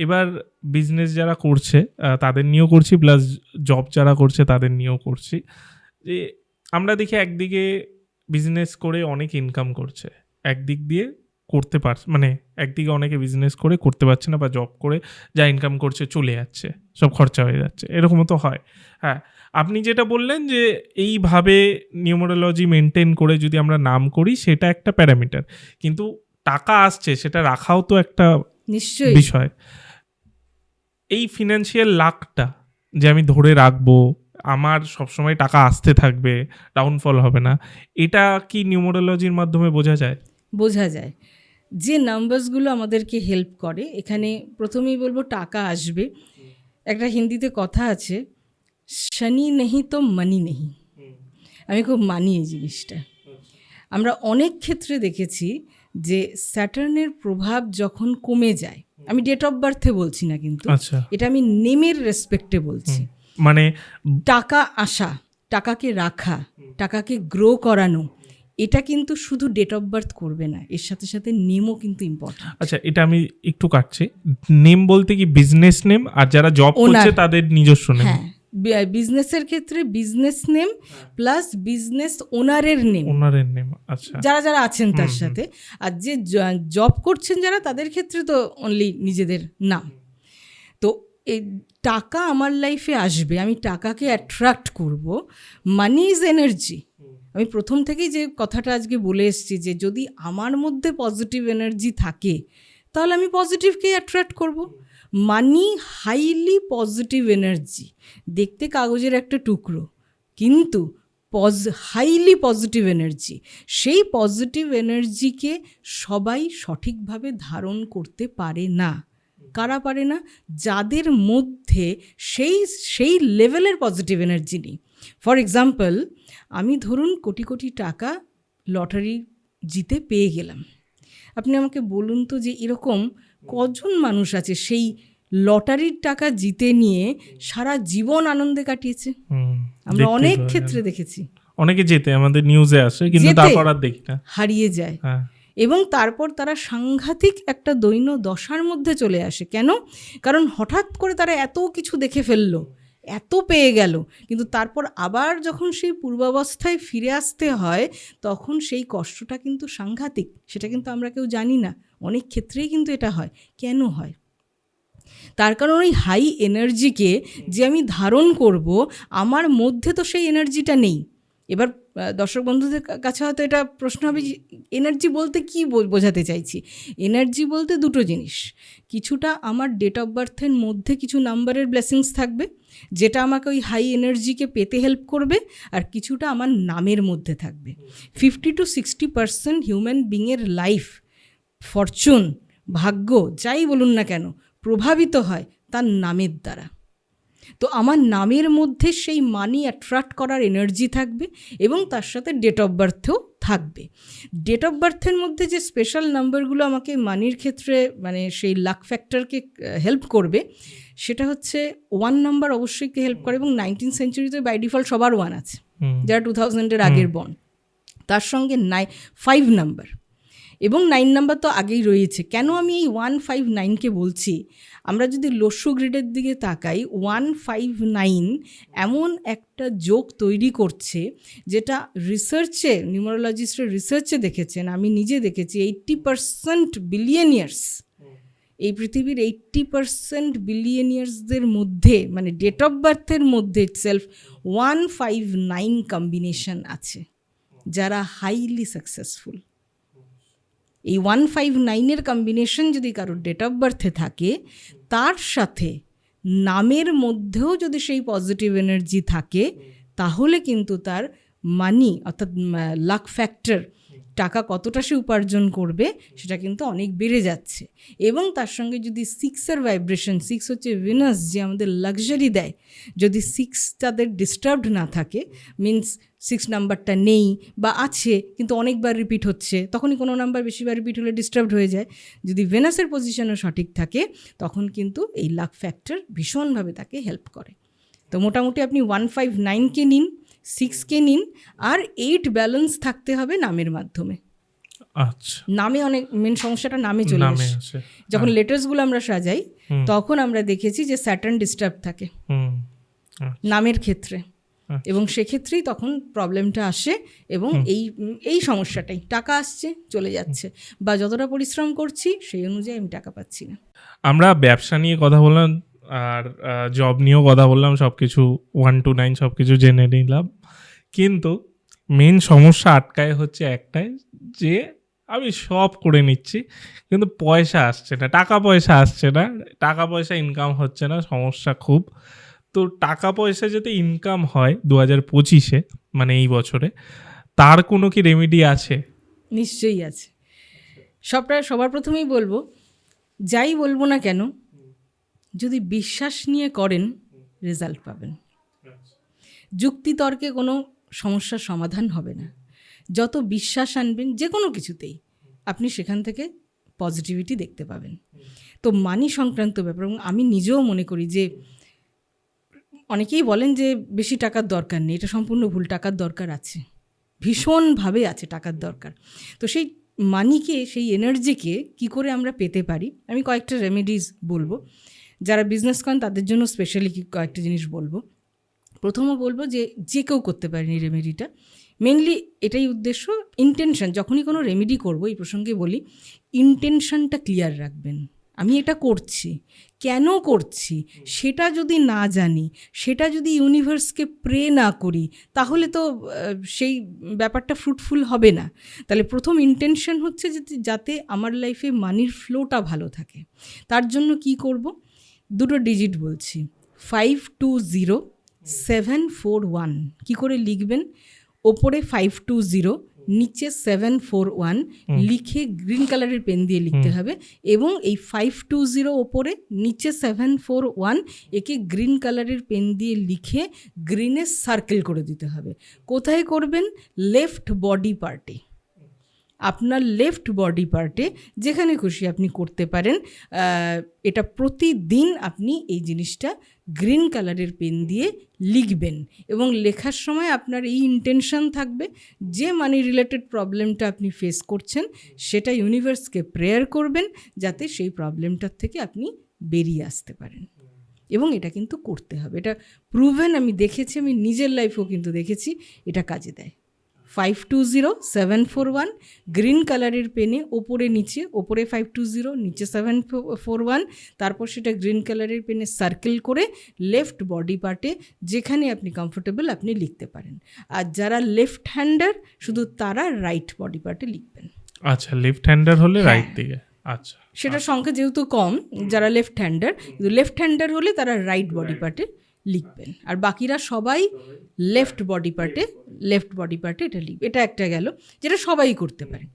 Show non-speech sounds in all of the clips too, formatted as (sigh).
এবার বিজনেস যারা করছে তাদের নিয়েও করছি প্লাস জব যারা করছে তাদের নিয়েও করছি। যে আমরা দেখি একদিকে বিজনেস করে অনেক ইনকাম করছে একদিক দিয়ে করতে পারছে মানে একদিকে অনেকে বিজনেস করে করতে পারছে না বা জব করে যা ইনকাম করছে চলে যাচ্ছে সব খরচা হয়ে যাচ্ছে এরকমও তো হয়। হ্যাঁ আপনি যেটা বললেন যে এইভাবে নিউমোরোলজি মেনটেন করে যদি আমরা নাম করি সেটা একটা প্যারামিটার কিন্তু টাকা আসছে সেটা রাখাও তো একটা নিশ্চয়ই। বিষয়। এই ফিনান্সিয়াল লাকটা যে আমি ধরে রাখব, আমার সবসময় টাকা আসতে থাকবে ডাউনফল হবে না, এটা কি নিউমোরোলজির মাধ্যমে বোঝা যায়? বোঝা যায়। যে নাম্বারসগুলো আমাদেরকে হেল্প করে, এখানে প্রথমেই বলব টাকা আসবে। একটা হিন্দিতে কথা আছে, শনি নেহি তো মানি নেহি। আমি খুব মানি এই জিনিসটা। আমরা অনেক ক্ষেত্রে দেখেছি যে স্যাটার্নের প্রভাব যখন কমে যায় আমি ডেট অফ বার্থে বলছি না কিন্তু। আচ্ছা। এটা আমি নেমের রেসপেক্টে বলছি। মানে টাকা আসা টাকাকে রাখা টাকাকে গ্রো করানো এটা কিন্তু শুধু ডেট অফ বার্থ করবে না এর সাথে সাথে নেমও কিন্তু ইম্পর্টেন্ট আচ্ছা এটা আমি একটু কাটছি। নেম বলতে কি বিজনেস নেম আর যারা জব। করছে তাদের নিজস্ব নেম হ্যাঁ। বিজনেসের ক্ষেত্রে বিজনেস নেম প্লাস বিজনেস ওনারের নেম ওনারের নেম আচ্ছা। যারা যারা আছেন তার সাথে। আর যে জব করছেন যারা তাদের ক্ষেত্রে তো অনলি নিজেদের নাম। তো এই টাকা আমার লাইফে আসবে আমি টাকাকে অ্যাট্রাক্ট করব। মানি ইজ এনার্জি আমি প্রথম থেকেই যে কথাটা আজকে বলে এসেছি যে যদি আমার মধ্যে পজিটিভ এনার্জি থাকে তাহলে আমি পজিটিভকেই অ্যাট্রাক্ট করব। মানি হাইলি পজিটিভ এনার্জি দেখতে কাগজের একটা টুকরো, কিন্তু পজ হাইলি পজিটিভ এনার্জি সেই পজিটিভ এনার্জিকে সবাই সঠিকভাবে ধারণ করতে পারে না। কারা পারে না? যাদের মধ্যে সেই সেই লেভেলের পজিটিভ এনার্জি নেই। ফর এক্সাম্পল আমি ধরুন কোটি কোটি টাকা লটারি জিতে পেয়ে গেলাম। আপনি আমাকে বলুন তো যে এরকম কজন মানুষ আছে সেই লটারির টাকা জিতে নিয়ে সারা জীবন আনন্দে কাটিয়েছে? আমরা অনেক ক্ষেত্রে দেখেছি। অনেকে যেতে আমাদের নিউজে আসে কিন্তু তারপর আর দেখি না। হারিয়ে যায়। হ্যাঁ। এবং তারপর তারা সাংঘাতিক একটা দৈন্য দশার মধ্যে চলে আসে। কেন? কারণ হঠাৎ করে তারা এত কিছু দেখে ফেলল। এত পেয়ে গেল। কিন্তু তারপর আবার যখন সেই পূর্বাবস্থায় ফিরে আসতে হয়, তখন সেই কষ্টটা কিন্তু সাংঘাতিক। সেটা কিন্তু আমরা কেউ জানি না। অনেক ক্ষেত্রেই কিন্তু এটা হয়। কেন হয়? তার কারণ ওই হাই এনার্জিকে যে আমি ধারণ করব, আমার মধ্যে তো সেই এনার্জিটা নেই। এবার দর্শক বন্ধুদের কাছে হয়তো এটা প্রশ্ন হবে এনার্জি বলতে কি বোঝাতে চাইছি? এনার্জি বলতে দুটো জিনিস। কিছুটা আমার ডেট অফ বার্থের মধ্যে কিছু নাম্বারের ব্লেসিংস থাকবে, যেটা আমাকে ওই হাই এনার্জিকে পেতে হেল্প করবে, আর কিছুটা আমার নামের মধ্যে থাকবে। Fifty to sixty percent human বিংয়ের life fortune ভাগ্য, যাই বলুন না কেন, প্রভাবিত হয় তার নামের দ্বারা। তো আমার নামের মধ্যে সেই মানি অ্যাট্রাক্ট করার এনার্জি থাকবে এবং তার সাথে ডেট অফ বার্থেও থাকবে। ডেট অফ বার্থের মধ্যে যে স্পেশাল নাম্বারগুলো আমাকে মানির ক্ষেত্রে মানে সেই লাক ফ্যাক্টরকে হেল্প করবে সেটা হচ্ছে ওয়ান নাম্বার অবশ্যই হেল্প করে এবং নাইনটিন সেঞ্চুরিতে বাই ডিফল্ট সবার ওয়ান আছে যারা টু থাউজেন্ডের আগের বন তার সঙ্গে নাই ফাইভ নাম্বার এবং নাইন নাম্বার তো আগেই রয়েছে। কেন আমি এই ওয়ান ফাইভ নাইনকে বলছি? আমরা যদি লস্যু গ্রেডের দিকে তাকাই ওয়ান ফাইভ নাইন এমন একটা যোগ তৈরি করছে, যেটা রিসার্চে নিউমারোলজিস্টের রিসার্চে দেখেছেন, আমি নিজে দেখেছি এইট্টি পারসেন্ট বিলিয়নিয়ার্স এই পৃথিবীর এইট্টি পারসেন্ট বিলিয়নিয়ার্সদের মধ্যে মানে ডেট অফ বার্থের মধ্যে self one five nine combination আছে, যারা হাইলি সাকসেসফুল এই ওয়ান ফাইভ নাইনের কম্বিনেশন যদি কারোর ডেট অফ বার্থে থাকে, তার সাথে নামের মধ্যেও যদি সেই পজিটিভ এনার্জি থাকে, তাহলে কিন্তু তার মানি অর্থাৎ লাক ফ্যাক্টর টাকা কতটা সে উপার্জন করবে, সেটা কিন্তু অনেক বেড়ে যাচ্ছে। এবং তার সঙ্গে যদি সিক্সের ভাইব্রেশন সিক্স হচ্ছে ভিনাস যে আমাদের লাক্সারি দেয়, যদি সিক্স তাদের ডিস্টার্বড না থাকে মিন্স সিক্স নাম্বারটা নেই বা আছে কিন্তু অনেকবার রিপিট হচ্ছে তখনই কোনো নাম্বার বেশিবার রিপিট হলে ডিস্টার্বড হয়ে যায়। যদি ভেনাসের পজিশনও সঠিক থাকে তখন কিন্তু এই লাক ফ্যাক্টর ভীষণভাবে তাকে হেল্প করে। তো মোটামুটি আপনি ওয়ান ফাইভ নাইনকে নিন সিক্সকে নিন আর এইট ব্যালেন্স থাকতে হবে নামের মাধ্যমে। আচ্ছা। নামে অনেক মেন সমস্যাটা নামে চলে আসে। যখন লেটার্সগুলো আমরা সাজাই তখন আমরা দেখেছি যে স্যাটার্ন ডিস্টার্ব থাকে। হুম। নামের ক্ষেত্রে। আচ্ছা। এবং সেক্ষেত্রেই তখন প্রবলেমটা আসে এবং এই এই সমস্যাটাই। টাকা আসছে চলে যাচ্ছে। বা যতটা পরিশ্রম করছি সেই অনুযায়ী আমি টাকা পাচ্ছি না। আমরা ব্যবসা নিয়ে কথা বললাম আর জব নিয়েও কথা বললাম সব কিছু ওয়ান টু নাইন সব কিছু জেনে নিলাম। কিন্তু মেন সমস্যা আটকায় হচ্ছে একটাই যে আমি সব করে নিচ্ছি কিন্তু পয়সা আসছে না। টাকা পয়সা আসছে না। টাকা পয়সা ইনকাম হচ্ছে না সমস্যা খুব। তো টাকা পয়সা যাতে ইনকাম হয় দু হাজার পঁচিশে মানে এই বছরে, তার কোনো কি রেমেডি আছে? নিশ্চয়ই আছে। সবটা, সবার প্রথমেই বলব, যাই বলব না কেন, যদি বিশ্বাস নিয়ে করেন রেজাল্ট পাবেন। যুক্তিতর্কে কোনো সমস্যার সমাধান হবে না। যত বিশ্বাস আনবেন, যে কোনো কিছুতেই, আপনি সেখান থেকে পজিটিভিটি দেখতে পাবেন। তো মানি সংক্রান্ত ব্যাপার, এবং আমি নিজেও মনে করি যে অনেকেই বলেন যে বেশি টাকার দরকার নেই, এটা সম্পূর্ণ ভুল, টাকার দরকার আছে। ভীষণভাবে আছে টাকার দরকার। তো সেই মানিকে, সেই এনার্জিকে কি করে আমরা পেতে পারি? আমি কয়েকটা রেমেডিস বলব। যারা বিজনেস করেন, তাদের জন্য স্পেশালি কয়েকটা জিনিস বলব। প্রথমে বলব যে যে কেউ করতে পারেন রেমেডিটা মেনলি এটাই উদ্দেশ্য ইন্টেনশন যখনই কোনো রেমেডি করব, এই প্রসঙ্গে বলি ইন্টেনশনটা ক্লিয়ার রাখবেন। আমি এটা করছি। কেন করছি? সেটা যদি না জানি, সেটা যদি ইউনিভার্সকে প্রে না করি, তাহলে তো সেই ব্যাপারটা ফ্রুটফুল হবে না। তাহলে প্রথম ইন্টেনশন হচ্ছে যে, যাতে আমার লাইফে মানির ফ্লোটা ভালো থাকে। তার জন্য কি করব? দুটো ডিজিট বলছি। Five two zero seven four one কী করে লিখবেন? ওপরে ফাইভ টু জিরো নিচে সেভেন ফোর ওয়ান লিখে গ্রিন কালারের পেন দিয়ে লিখতে হবে এবং এই ফাইভ টু জিরো ওপরে নিচে সেভেন ফোর ওয়ান একে গ্রিন কালারের পেন দিয়ে লিখে গ্রিনে সার্কেল করে দিতে হবে। কোথায় করবেন? লেফট বডি পার্টে আপনার লেফট বডি পার্টে যেখানে খুশি আপনি করতে পারেন। এটা প্রতিদিন আপনি এই জিনিসটা গ্রিন কালারের পেন দিয়ে লিখবেন এবং লেখার সময় আপনার এই ইন্টেনশন থাকবে। যে মানি রিলেটেড প্রবলেমটা আপনি ফেস করছেন, সেটা ইউনিভার্সকে প্রেয়ার করবেন যাতে সেই প্রবলেমটার থেকে আপনি বেরিয়ে আসতে পারেন। এবং এটা কিন্তু করতে হবে। এটা প্রুভেন আমি দেখেছি, আমি নিজের লাইফেও কিন্তু দেখেছি, এটা কাজে দেয়। Five two zero seven four one green কালারের পেনে ওপরে নিচে ওপরে ফাইভ টু জিরো নিচে সেভেন ফোর ওয়ান তারপর সেটা গ্রিন কালারের পেনে সার্কেল করে লেফট বডি পার্টে যেখানে আপনি কমফোর্টেবল আপনি লিখতে পারেন। আর যারা লেফট হ্যান্ডার শুধু তারা রাইট বডি পার্টে লিখবেন। আচ্ছা লেফট হ্যান্ডার হলে হ্যাঁ। রাইট দিকে। আচ্ছা সেটা সংখ্যা যেহেতু কম যারা লেফট হ্যান্ডার কিন্তু লেফট হ্যান্ডার হলে তারা রাইট বডি পার্টে লিখবেন। আর বাকিরা সবাই লেফট বডি পার্টে লেফট বডি পার্টে এটা লিখবে। এটা একটা গেল, যেটা সবাই করতে পারে।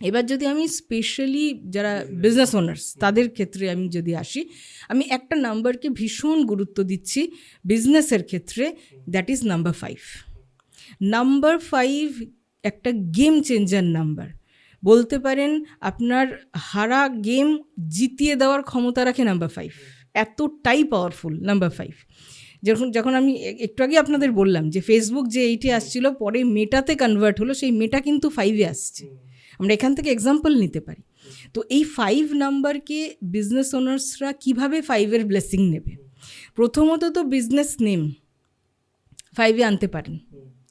এবার যদি আমি স্পেশালি যারা বিজনেস ওনার্স তাদের ক্ষেত্রে আমি যদি আসি, আমি একটা নাম্বারকে ভীষণ গুরুত্ব দিচ্ছি বিজনেসের ক্ষেত্রে that is number five number five একটা গেম চেঞ্জার নাম্বার। বলতে পারেন, আপনার হারা গেম জিতিয়ে দেওয়ার ক্ষমতা রাখে নাম্বার ফাইভ এতটাই পাওয়ারফুল নাম্বার ফাইভ যখন যখন আমি একটু আগে আপনাদের বললাম যে ফেসবুক যে এইটি আসছিল পরে মেটাতে কনভার্ট হলো সেই মেটা কিন্তু ফাইভে আসছে। আমরা এখান থেকে এক্সাম্পল নিতে পারি। তো এই ফাইভ নাম্বারকে বিজনেস ওনার্সরা কীভাবে ফাইভের ব্লেসিং নেবে? প্রথমত তো বিজনেস নেম ফাইভে আনতে পারেন।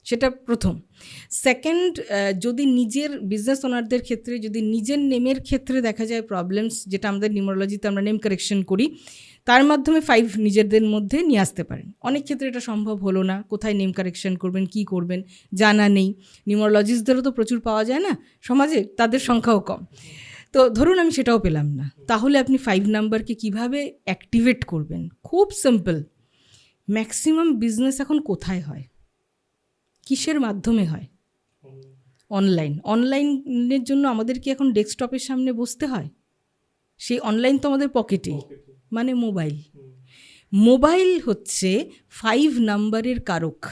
সেটা প্রথম। সেকেন্ড যদি নিজের বিজনেস ওনারদের ক্ষেত্রে যদি নিজের নেমের ক্ষেত্রে দেখা যায় প্রবলেমস যেটা আমাদের নিউমোলজিতে আমরা নেম কারেকশন করি তার মাধ্যমে ফাইভ নিজেদের মধ্যে নিয়ে আসতে পারেন। অনেক ক্ষেত্রে এটা সম্ভব হলো না। কোথায় নেম কারেকশন করবেন, কি করবেন, জানা নেই। নিউমোলজিস্টদেরও তো প্রচুর পাওয়া যায় না? সমাজে তাদের সংখ্যাও কম। তো ধরুন আমি সেটাও পেলাম না। তাহলে আপনি ফাইভ নাম্বারকে কীভাবে অ্যাক্টিভেট করবেন? খুব সিম্পল ম্যাক্সিমাম বিজনেস এখন কোথায় হয়? কিসের মাধ্যমে হয়? অনলাইন অনলাইনের জন্য আমাদের কি এখন ডেস্কটপের সামনে বসতে হয়? সেই অনলাইন তো আমাদের পকেটেই মানে মোবাইল। মোবাইল হচ্ছে ফাইভ নাম্বারের কারক।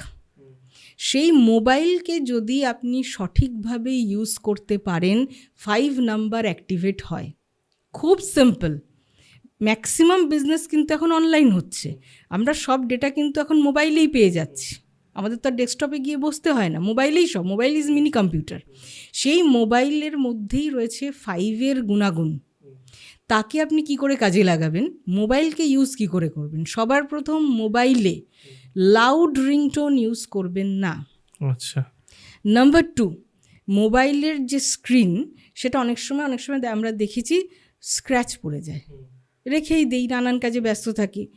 সেই মোবাইলকে যদি আপনি সঠিকভাবে ইউজ করতে পারেন ফাইভ নাম্বার অ্যাক্টিভেট হয়। খুব সিম্পল ম্যাক্সিমাম বিজনেস কিন্তু এখন অনলাইন হচ্ছে। আমরা সব ডেটা কিন্তু এখন মোবাইলেই পেয়ে যাচ্ছি। আমাদের তো আর ডেস্কটপে গিয়ে বসতে হয় না। মোবাইলেই সব। মোবাইল ইজ মিনি কম্পিউটার সেই মোবাইলের মধ্যেই রয়েছে ফাইভের গুণাগুণ। তাকে আপনি কি করে কাজে লাগাবেন? মোবাইলকে ইউজ কি করে করবেন? সবার প্রথম মোবাইলে লাউড রিংটোন ইউজ করবেন না। আচ্ছা। নাম্বার টু মোবাইলের যে স্ক্রিন সেটা অনেক সময় অনেক সময় আমরা দেখেছি স্ক্র্যাচ পড়ে যায়। রেখেই দেই নানান কাজে ব্যস্ত থাকি।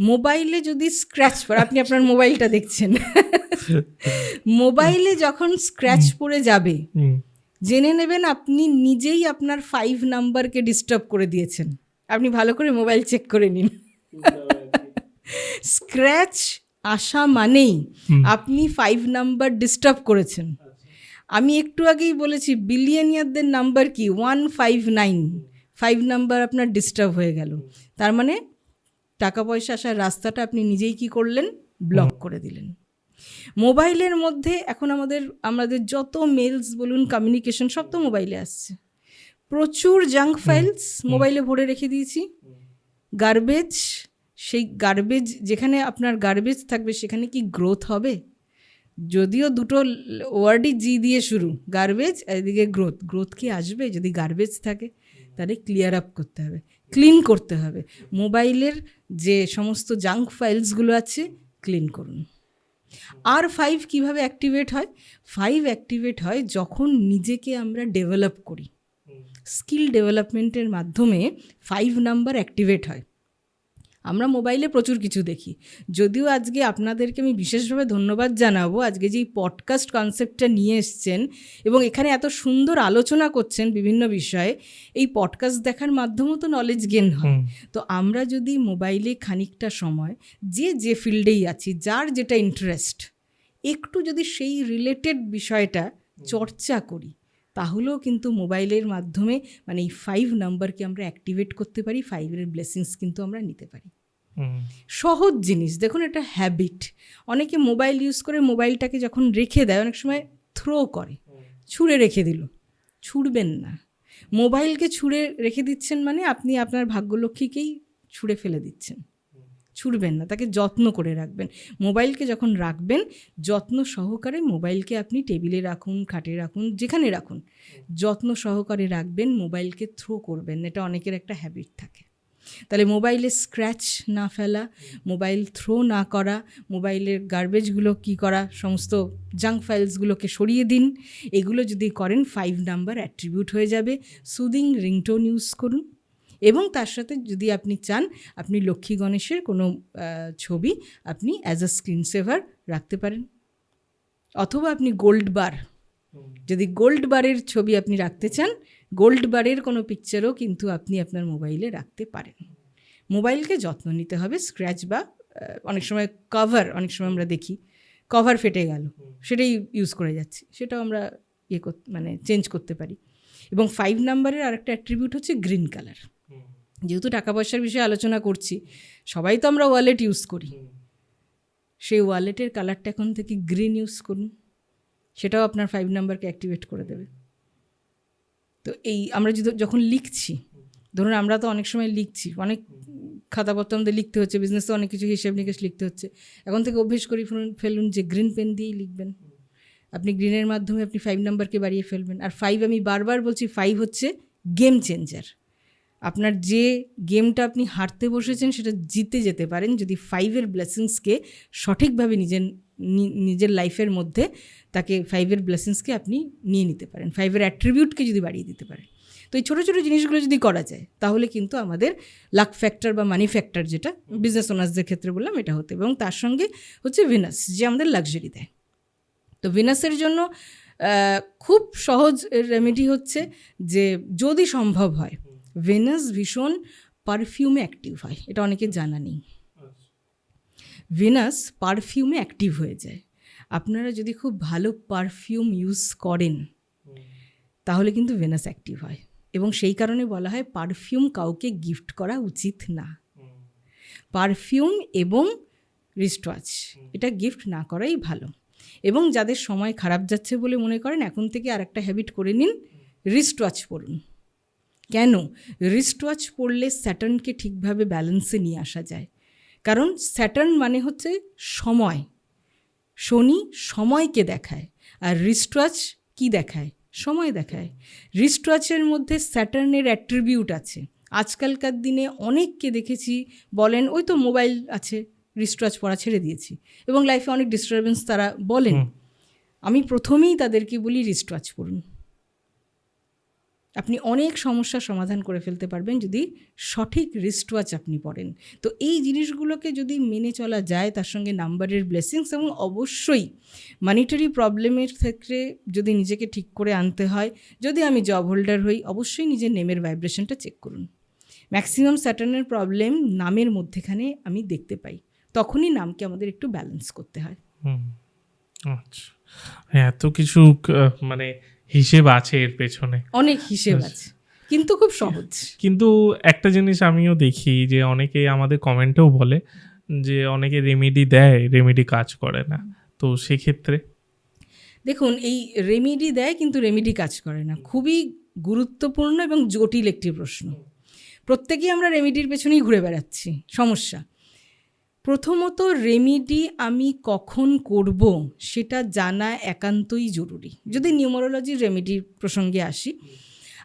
মোবাইলে যদি স্ক্র্যাচ পড়ে আপনি আপনার মোবাইলটা দেখছেন। (laughs) মোবাইলে যখন স্ক্র্যাচ পড়ে যাবে জেনে নেবেন আপনি নিজেই আপনার ফাইভ নাম্বারকে ডিস্টার্ব করে দিয়েছেন। আপনি ভালো করে মোবাইল চেক করে নিন। (laughs) স্ক্র্যাচ আসা মানেই আপনি ফাইভ নাম্বার ডিস্টার্ব করেছেন। আমি একটু আগেই বলেছি বিলিয়নিয়ারদের নাম্বার কি? One five nine five number আপনার ডিস্টার্ব হয়ে গেল। তার মানে টাকা পয়সা আসার রাস্তাটা আপনি নিজেই কি করলেন? ব্লক করে দিলেন। মোবাইলের মধ্যে এখন আমাদের আমাদের যত মেলস বলুন কমিউনিকেশন সব তো মোবাইলে আসছে। প্রচুর জাঙ্ক ফাইলস মোবাইলে ভরে রেখে দিয়েছি। গার্বেজ সেই গার্বেজ যেখানে আপনার গার্বেজ থাকবে সেখানে কি গ্রোথ হবে? যদিও দুটো ওয়ার্ডই জি দিয়ে শুরু গার্বেজ এদিকে গ্রোথ গ্রোথ কি আসবে? যদি গার্বেজ থাকে তাহলে ক্লিয়ার আপ করতে হবে ক্লিন করতে হবে। মোবাইলের যে সমস্ত জাঙ্ক ফাইলসগুলো আছে ক্লিন করুন। আর ফাইভ কীভাবে অ্যাক্টিভেট হয়? ফাইভ অ্যাক্টিভেট হয় যখন নিজেকে আমরা ডেভেলপ করি। স্কিল ডেভেলপমেন্টের মাধ্যমে ফাইভ নাম্বার অ্যাক্টিভেট হয়। আমরা মোবাইলে প্রচুর কিছু দেখি। যদিও আজকে আপনাদেরকে আমি বিশেষভাবে ধন্যবাদ জানাব আজকে যেই পডকাস্ট কনসেপ্টটা নিয়ে এসছেন এবং এখানে এত সুন্দর আলোচনা করছেন বিভিন্ন বিষয়ে এই পডকাস্ট দেখার মাধ্যমেও তো নলেজ গেন হয়। তো আমরা যদি মোবাইলে খানিকটা সময় যে যে ফিল্ডেই আছি যার যেটা ইন্টারেস্ট একটু যদি সেই রিলেটেড বিষয়টা চর্চা করি তাহলেও কিন্তু মোবাইলের মাধ্যমে মানে এই ফাইভ নাম্বারকে আমরা অ্যাক্টিভেট করতে পারি ফাইভের ব্লেসিংস কিন্তু আমরা নিতে পারি। সহজ জিনিস। দেখুন, এটা হ্যাবিট অনেকে মোবাইল ইউজ করে মোবাইলটাকে যখন রেখে দেয়, অনেক সময় থ্রো করে। ছুঁড়ে রেখে দিল। ছুঁড়বেন না। মোবাইলকে ছুঁড়ে রেখে দিচ্ছেন মানে আপনি আপনার ভাগ্যলক্ষ্মীকেই ছুঁড়ে ফেলে দিচ্ছেন। ছুঁড়বেন না, তাকে যত্ন করে রাখবেন। মোবাইলকে যখন রাখবেন, যত্ন সহকারে মোবাইলকে আপনি টেবিলে রাখুন, খাটে রাখুন, যেখানে রাখুন, যত্ন সহকারে রাখবেন মোবাইলকে থ্রো করবেন। এটা অনেকের একটা হ্যাবিট থাকে। তাহলে মোবাইলে স্ক্র্যাচ না ফেলা মোবাইল থ্রো না করা মোবাইলের গার্বেজগুলো কি করা সমস্ত জাঙ্ক ফাইলসগুলোকে সরিয়ে দিন। এগুলো যদি করেন ফাইভ নাম্বার অ্যাট্রিবিউট হয়ে যাবে। সুদিং রিংটোন ইউজ করুন। এবং তার সাথে যদি আপনি চান আপনি লক্ষ্মী গণেশের কোনো ছবি আপনি অ্যাজ আ স্ক্রিন সেভার রাখতে পারেন। অথবা আপনি গোল্ড বার যদি গোল্ড বারের ছবি আপনি রাখতে চান গোল্ড বারের কোনো পিকচারও কিন্তু আপনি আপনার মোবাইলে রাখতে পারেন। মোবাইলকে যত্ন নিতে হবে স্ক্র্যাচ বা অনেক সময় কভার অনেক সময় আমরা দেখি কভার ফেটে গেল, সেটাই ইউজ করে যাচ্ছি, সেটাও আমরা ইয়ে মানে চেঞ্জ করতে পারি। এবং ফাইভ নাম্বারের আরেকটা অ্যাট্রিবিউট হচ্ছে গ্রিন কালার যেহেতু টাকা পয়সার বিষয়ে আলোচনা করছি, সবাই তো আমরা ওয়ালেট ইউজ করি। সেই ওয়ালেটের কালারটা এখন থেকে গ্রিন ইউজ করুন, সেটাও আপনার ফাইভ নাম্বারকে অ্যাক্টিভেট করে দেবে। তো এই আমরা যদি যখন লিখছি, ধরুন আমরা তো অনেক সময় লিখছি, অনেক খাতাপত্র আমাদের লিখতে হচ্ছে বিজনেসে অনেক কিছু হিসেব নিকেশ লিখতে হচ্ছে। এখন থেকে অভ্যেস করি ফেলুন ফেলুন যে গ্রিন পেন দিয়েই লিখবেন। আপনি গ্রিনের মাধ্যমে আপনি ফাইভ নাম্বারকে বাড়িয়ে ফেলবেন। আর ফাইভ আমি বারবার বলছি ফাইভ হচ্ছে গেম চেঞ্জার আপনার যে গেমটা আপনি হারতে বসেছেন সেটা জিতে যেতে পারেন যদি ফাইভের ব্লেসিংসকে সঠিকভাবে নিজের নিজের লাইফের মধ্যে তাকে ফাইভের ব্লেসিংসকে আপনি নিয়ে নিতে পারেন। ফাইভের অ্যাট্রিবিউটকে যদি বাড়িয়ে দিতে পারেন। তো এই ছোটো ছোটো জিনিসগুলো যদি করা যায়, তাহলে কিন্তু আমাদের লাক ফ্যাক্টর বা মানি ফ্যাক্টর যেটা বিজনেস ওনার্সদের ক্ষেত্রে বললাম এটা হতে এবং তার সঙ্গে হচ্ছে ভিনাস যে আমাদের লাক্সারি দেয়। তো ভিনাসের জন্য খুব সহজ রেমেডি হচ্ছে যে যদি সম্ভব হয় ভেনাস ভীষণ পারফিউমে অ্যাক্টিভ হয়, এটা অনেকের জানা নেই। ভেনাস পারফিউমে অ্যাক্টিভ হয়ে যায়। আপনারা যদি খুব ভালো পারফিউম ইউজ করেন, তাহলে কিন্তু ভেনাস অ্যাক্টিভ হয়। এবং সেই কারণে বলা হয় পারফিউম কাউকে গিফট করা উচিত না। পারফিউম এবং রিস্টওয়াচ এটা গিফট না করাই ভালো। এবং যাদের সময় খারাপ যাচ্ছে বলে মনে করেন, এখন থেকে আর একটা হ্যাবিট করে নিন রিস্টওয়াচ পড়ুন কেন? রিস্ট ওয়াচ পড়লে স্যাটার্নকে ঠিকভাবে ব্যালেন্সে নিয়ে আসা যায়। কারণ স্যাটার্ন মানে হচ্ছে সময়। শনি সময়কে দেখায় আর রিস্ট ওয়াচ কী দেখায়? সময় দেখায়। রিস্ট ওয়াচের মধ্যে স্যাটার্নের অ্যাট্রিবিউট আছে। আজকালকার দিনে অনেককে দেখেছি বলেন ওই তো মোবাইল আছে রিস্ট ওয়াচ পড়া ছেড়ে দিয়েছি। এবং লাইফে অনেক ডিস্টারবেন্স তারা বলেন। আমি প্রথমেই তাদেরকে বলি রিস্ট ওয়াচ পড়ুন আপনি অনেক সমস্যার সমাধান করে ফেলতে পারবেন যদি সঠিক রিস্টওয়াচ আপনি পড়েন তো এই জিনিসগুলোকে যদি মেনে চলা যায়, তার সঙ্গে নাম্বারের ব্লেসিংস এবং অবশ্যই মানিটারি প্রবলেমের ক্ষেত্রে যদি নিজেকে ঠিক করে আনতে হয়, যদি আমি জব হোল্ডার হই, অবশ্যই নিজের নেমের ভাইব্রেশনটা চেক করুন। ম্যাক্সিমাম স্যাটার্নের প্রবলেম নামের মধ্যেখানে আমি দেখতে পাই। তখনই নামকে আমাদের একটু ব্যালেন্স করতে হয়। আচ্ছা। এত কিছু মানে হিসেব আছে এর পেছনে। অনেক হিসেব আছে কিন্তু খুব সহজ। কিন্তু একটা জিনিস আমিও দেখি যে অনেকে আমাদের কমেন্টেও বলে যে অনেকে রেমেডি দেয় রেমেডি কাজ করে না। তো সেক্ষেত্রে? দেখুন এই রেমেডি দেয় কিন্তু রেমেডি কাজ করে না। খুবই গুরুত্বপূর্ণ এবং জটিল একটি প্রশ্ন। প্রত্যেকেই আমরা রেমেডির পেছনেই ঘুরে বেড়াচ্ছি সমস্যা। প্রথমত রেমিডি আমি কখন করব সেটা জানা একান্তই জরুরি। যদি নিউমোরোলজির রেমিডির প্রসঙ্গে আসি,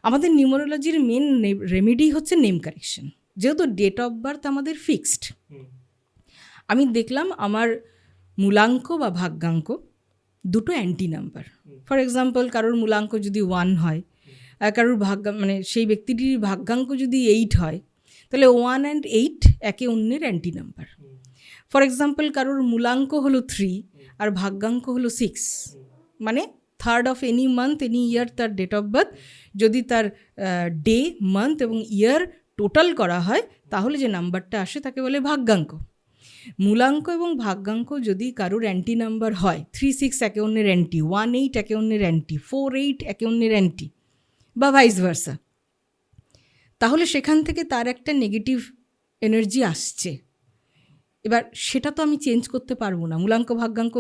আমাদের নিউমোরোলজির মেন রেমিডি হচ্ছে নেম কারেকশন যেহেতু ডেট অফ বার্থ আমাদের ফিক্সড আমি দেখলাম আমার মূলাঙ্ক বা ভাগ্যাঙ্ক দুটো অ্যান্টি নাম্বার ফর এক্সাম্পল কারোর মূলাঙ্ক যদি ওয়ান হয় কারোর ভাগ্য মানে সেই ব্যক্তিটির ভাগ্যাঙ্ক যদি এইট হয়, তাহলে ওয়ান অ্যান্ড এইট একে অন্যের অ্যান্টি নাম্বার ফর এক্সাম্পল কারোর মূলাঙ্ক হলো থ্রি আর ভাগ্যাঙ্ক হলো সিক্স মানে third of any month any year তার ডেট অফ বার্থ যদি তার ডে মান্থ এবং ইয়ার টোটাল করা হয়, তাহলে যে নাম্বারটা আসে তাকে বলে ভাগ্যাঙ্ক। মূলাঙ্ক এবং ভাগ্যাঙ্ক যদি কারোর অ্যান্টি নাম্বার হয় থ্রি সিক্স একে অন্যের অ্যান্টি ওয়ান এইট একে অন্যের অ্যান্টি ফোর এইট একে অন্যের অ্যান্টি বা ভাইস ভার্সা তাহলে সেখান থেকে তার একটা নেগেটিভ এনার্জি আসছে। এবার সেটা তো আমি চেঞ্জ করতে পারব না। মূলাঙ্ক, ভাগ্যাঙ্ক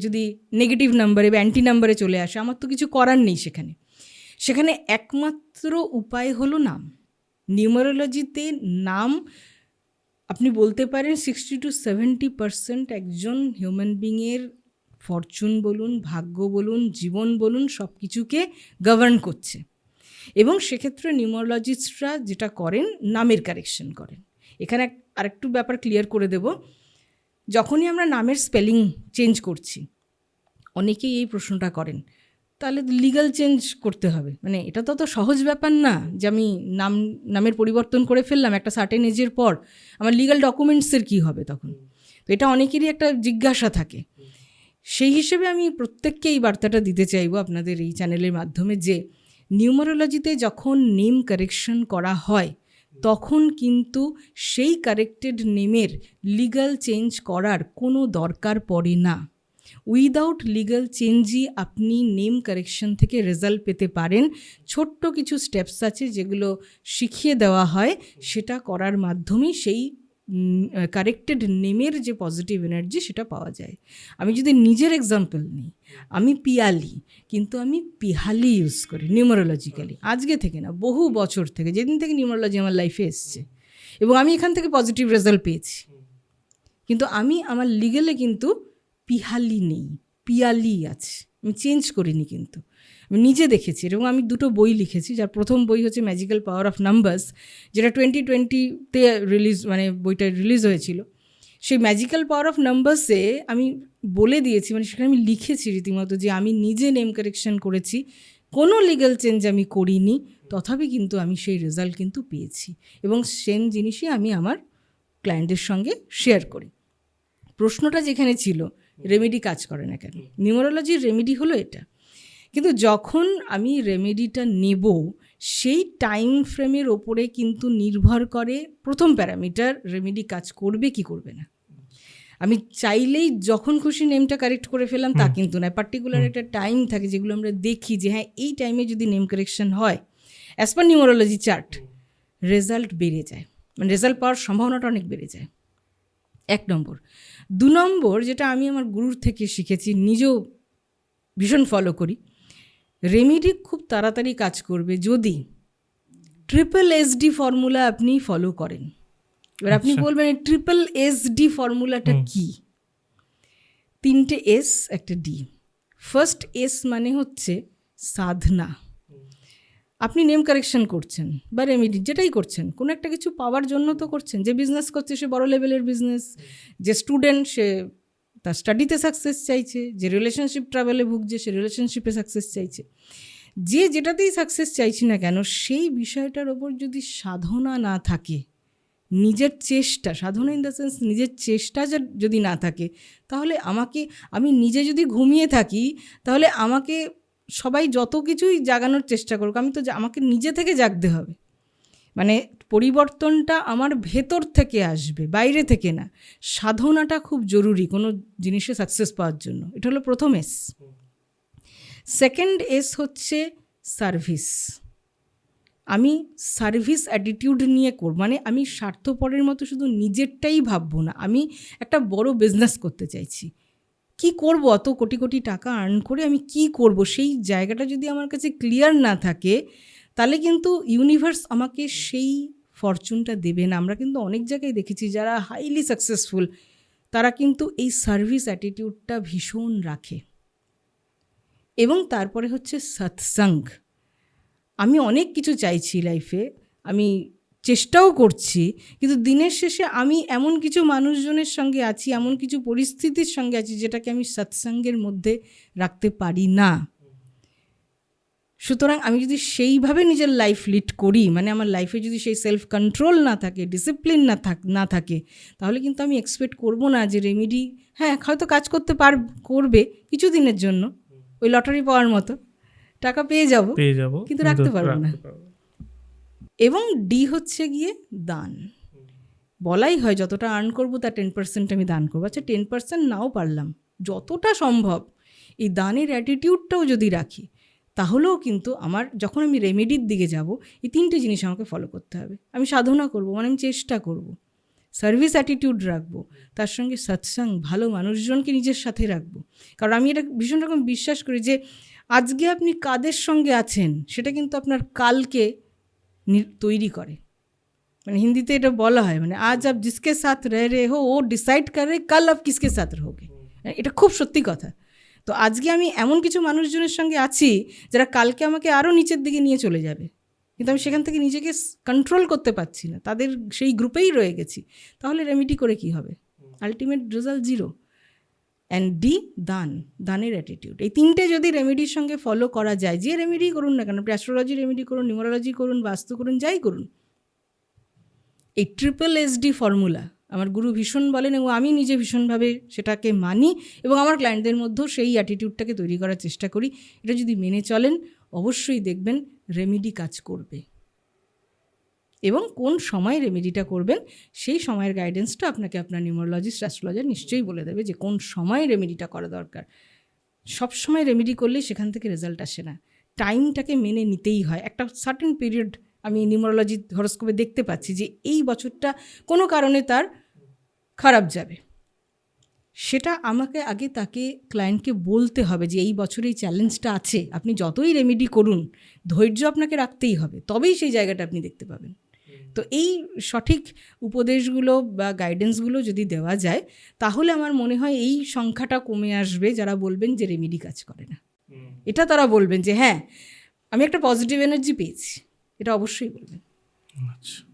যদি নেগেটিভ নাম্বারে বা অ্যান্টি নাম্বারে চলে আসে, আমার তো কিছু করার নেই সেখানে। সেখানে একমাত্র উপায় হলো নাম। নিউমারোলজিতে নাম, আপনি বলতে পারেন সিক্সটি টু সেভেন্টি পার্সেন্ট একজন হিউম্যান বিংয়ের ফরচুন বলুন, ভাগ্য বলুন, জীবন বলুন সব কিছুকে গভর্ন করছে। এবং সেক্ষেত্রে নিউমোলজিস্টরা যেটা করেন, নামের কারেকশন করেন। এখানে আরেকটু ব্যাপার ক্লিয়ার করে দেব। যখনই আমরা নামের স্পেলিং চেঞ্জ করছি, অনেকেই এই প্রশ্নটা করেন, তাহলে লিগাল চেঞ্জ করতে হবে। মানে এটা তো অত সহজ ব্যাপার না যে আমি নাম, নামের পরিবর্তন করে ফেললাম একটা সার্টেন এজের পর, আমার লিগাল ডকুমেন্টসের কী হবে তখন? তো এটা অনেকেরই একটা জিজ্ঞাসা থাকে। সেই হিসেবে আমি প্রত্যেককে এই বার্তাটা দিতে চাইব আপনাদের এই চ্যানেলের মাধ্যমে যে নিউমারোলজিতে যখন নেম কারেকশন করা হয় তখন কিন্তু সেই কারেক্টেড নেমের লিগাল চেঞ্জ করার কোনো দরকার পড়ে না। উইদাউট লিগাল চেঞ্জই আপনি নেম কারেকশন থেকে রেজাল্ট পেতে পারেন। ছোট্ট কিছু স্টেপস আছে যেগুলো শিখিয়ে দেওয়া হয়, সেটা করার মাধ্যমেই সেই কারেক্টেড নেমের যে পজিটিভ এনার্জি সেটা পাওয়া যায়। আমি যদি নিজের এক্সাম্পল নিই, আমি পিয়ালি, কিন্তু আমি পিহালি ইউজ করি নিউমারোলজিক্যালি আজকে থেকে না, বহু বছর থেকে, যেদিন থেকে নিউমারোলজি আমার লাইফে এসছে, এবং আমি এখান থেকে পজিটিভ রেজাল্ট পেয়েছি। কিন্তু আমি আমার লিগেলে কিন্তু পিহালি নেই, পিয়ালি আছে। আমি চেঞ্জ করিনি কিন্তু। নিজে দেখেছি এবং আমি দুটো বই লিখেছি যার প্রথম বই হচ্ছে ম্যাজিক্যাল পাওয়ার অফ নাম্বারস যেটা টোয়েন্টি টোয়েন্টিতে রিলিজ মানে বইটা রিলিজ হয়েছিল। সেই ম্যাজিক্যাল পাওয়ার অফ নাম্বারসে আমি বলে দিয়েছি মানে সেখানে আমি লিখেছি রীতিমতো যে আমি নিজে নেম কারেকশন করেছি কোনো লিগ্যাল চেঞ্জ আমি করিনি তথাপি কিন্তু আমি সেই রেজাল্ট কিন্তু পেয়েছি এবং সেম জিনিসই আমি আমার ক্লায়েন্টের সঙ্গে শেয়ার করি। প্রশ্নটা যেখানে ছিল রেমেডি কাজ করে না কেন? নিউমোরোলজির রেমেডি হলো এটা। কিন্তু যখন আমি রেমেডিটা নেব সেই টাইম ফ্রেমের ওপরে কিন্তু নির্ভর করে প্রথম প্যারামিটার রেমেডি কাজ করবে কি করবে না। আমি চাইলেই যখন খুশি নেমটা কারেক্ট করে ফেলাম তা কিন্তু নয়। পার্টিকুলার একটা টাইম থাকে যেগুলো আমরা দেখি যে হ্যাঁ এই টাইমে যদি নেম কারেকশন হয় as per numerology chart result বেড়ে যায়। মানে রেজাল্ট পাওয়ার সম্ভাবনাটা অনেক বেড়ে যায়। এক নম্বর। দু নম্বর যেটা আমি আমার গুরুর থেকে শিখেছি নিজেও ভীষণ ফলো করি রেমিডি খুব তাড়াতাড়ি কাজ করবে যদি ট্রিপল এসডি ফর্মুলা আপনি ফলো করেন। এবার আপনি আচ্ছা। বলবেন ট্রিপল এসডি ফর্মুলাটা কি? তিনটে এস একটা ডি ফার্স্ট এস মানে হচ্ছে সাধনা। আপনি নেম কারেকশন করছেন বা রেমিডি যেটাই করছেন কোনো একটা কিছু পাওয়ার জন্য তো করছেন। যে বিজনেস করছে সে বড় লেভেলের বিজনেস যে স্টুডেন্ট সে তার স্টাডিতে সাকসেস চাইছে, যে রিলেশনশিপ ট্রাভেলে ভুগছে, সে রিলেশনশিপে সাকসেস চাইছে। যে যেটাতেই সাকসেস চাইছি না কেন, সেই বিষয়টার ওপর যদি সাধনা না থাকে, নিজের চেষ্টা, সাধনা ইন দ্য সেন্স নিজের চেষ্টা যদি না থাকে, তাহলে আমাকে, আমি নিজে যদি ঘুমিয়ে থাকি, তাহলে আমাকে সবাই যত কিছুই জাগানোর চেষ্টা করুক, আমি তো আমাকে নিজে থেকে জাগতে হবে। মানে পরিবর্তনটা আমার ভেতর থেকে আসবে, বাইরে থেকে না। সাধনাটা খুব জরুরি কোনো জিনিসে সাকসেস পাওয়ার জন্য। এটা হলো প্রথম এস সেকেন্ড এস হচ্ছে সার্ভিস আমি সার্ভিস অ্যাটিটিউড নিয়ে করব মানে আমি স্বার্থপরের মতো শুধু নিজেরটাই ভাববো না, আমি একটা বড় বিজনেস করতে চাইছি। কি করব? অত কোটি কোটি টাকা আর্ন করে আমি কি করব? সেই জায়গাটা যদি আমার কাছে ক্লিয়ার না থাকে তাহলে কিন্তু ইউনিভার্স আমাকে সেই ফরচুনটা দেবে না। আমরা কিন্তু অনেক জায়গায় দেখেছি যারা হাইলি সাকসেসফুল তারা কিন্তু এই সার্ভিস অ্যাটিটিউডটা ভীষণ রাখে। এবং তারপরে হচ্ছে সৎসঙ্গ আমি অনেক কিছু চাইছি লাইফে আমি চেষ্টাও করছি, কিন্তু দিনের শেষে আমি এমন কিছু মানুষজনের সঙ্গে আছি, এমন কিছু পরিস্থিতির সঙ্গে আছি যেটাকে আমি সৎসঙ্গের মধ্যে রাখতে পারি না। সুতরাং আমি যদি সেইভাবে নিজের লাইফ লিড করি মানে আমার লাইফে যদি সেই সেলফ কন্ট্রোল না থাকে ডিসিপ্লিন না থাক না থাকে তাহলে কিন্তু আমি এক্সপেক্ট করব না যে রেমিডি হ্যাঁ হয়তো কাজ করতে পার করবে কিছু দিনের জন্য ওই লটারি পাওয়ার মতো টাকা পেয়ে যাব পেয়ে যাব কিন্তু রাখতে পারব না। এবং ডি হচ্ছে গিয়ে দান। বলাই হয় যতটা আর্ন করব তার টেন পার্সেন্ট আমি দান করব। আচ্ছা টেন পার্সেন্ট নাও পারলাম যতটা সম্ভব এই দানের অ্যাটিটিউডটাও যদি রাখি তাহলেও কিন্তু আমার যখন আমি রেমেডির দিকে যাব, এই তিনটে জিনিস আমাকে ফলো করতে হবে। আমি সাধনা করব মানে আমি চেষ্টা করব। সার্ভিস অ্যাটিটিউড রাখব, তার সঙ্গে সৎসঙ্গ ভালো মানুষজনকে নিজের সাথে রাখব। কারণ আমি এটা ভীষণ রকম বিশ্বাস করি যে, আজকে আপনি কাদের সঙ্গে আছেন, সেটা কিন্তু আপনার কালকে তৈরি করে। মানে হিন্দিতে এটা বলা হয় মানে আজ আপ জিসকে সাথ রহ রে হো, ও ডিসাইড করে, কাল আপ কিসকে সাথ রहोगे এটা খুব সত্যি কথা। তো আজকে আমি এমন কিছু মানুষজনের সঙ্গে আছি যারা কালকে আমাকে আরও নিচের দিকে নিয়ে চলে যাবে। কিন্তু আমি সেখান থেকে নিজেকে কন্ট্রোল করতে পারছি না। তাদের সেই গ্রুপেই রয়ে গেছি। তাহলে রেমিডি করে কি হবে? Ultimate result zero and D দান। দানের অ্যাটিটিউড এই তিনটে যদি রেমেডির সঙ্গে ফলো করা যায়, যে রেমেডি করুন না কেন, আপনি অ্যাস্ট্রোলজি রেমেডি করুন নিউমোলজি করুন, বাস্তু করুন, যাই করুন, এই ট্রিপল এসডি ফর্মুলা আমার গুরু ভীষণ বলেন এবং আমি নিজে ভীষণভাবে সেটাকে মানি এবং আমার ক্লায়েন্টদের মধ্যেও সেই অ্যাটিটিউডটাকে তৈরি করার চেষ্টা করি। এটা যদি মেনে চলেন, অবশ্যই দেখবেন রেমেডি কাজ করবে। এবং কোন সময় রেমেডিটা করবেন, সেই সময়ের গাইডেন্সটা আপনাকে আপনার নিউমোলজিস্ট অ্যাস্ট্রোলজার নিশ্চয়ই বলে দেবে যে কোন সময় রেমেডিটা করা দরকার। সব সময় রেমেডি করলেই সেখান থেকে রেজাল্ট আসে না। টাইমটাকে মেনে নিতেই হয়। একটা সার্টেন পিরিয়ড আমি নিউমোলজি হরস্কোপে দেখতে পাচ্ছি যে এই বছরটা কোনো কারণে তার খারাপ যাবে। সেটা আমাকে আগে তাকে ক্লায়েন্টকে বলতে হবে যে এই বছর এই চ্যালেঞ্জটা আছে। আপনি যতই রেমেডি করুন ধৈর্য আপনাকে রাখতেই হবে। তবেই সেই জায়গাটা আপনি দেখতে পাবেন। তো এই সঠিক উপদেশগুলো বা গাইডেন্সগুলো যদি দেওয়া যায় তাহলে আমার মনে হয় এই সংখ্যাটা কমে আসবে যারা বলবেন যে রেমেডি কাজ করে না। এটা তারা বলবেন যে হ্যাঁ আমি একটা পজিটিভ এনার্জি পেয়েছি। এটা অবশ্যই বলবেন। আচ্ছা।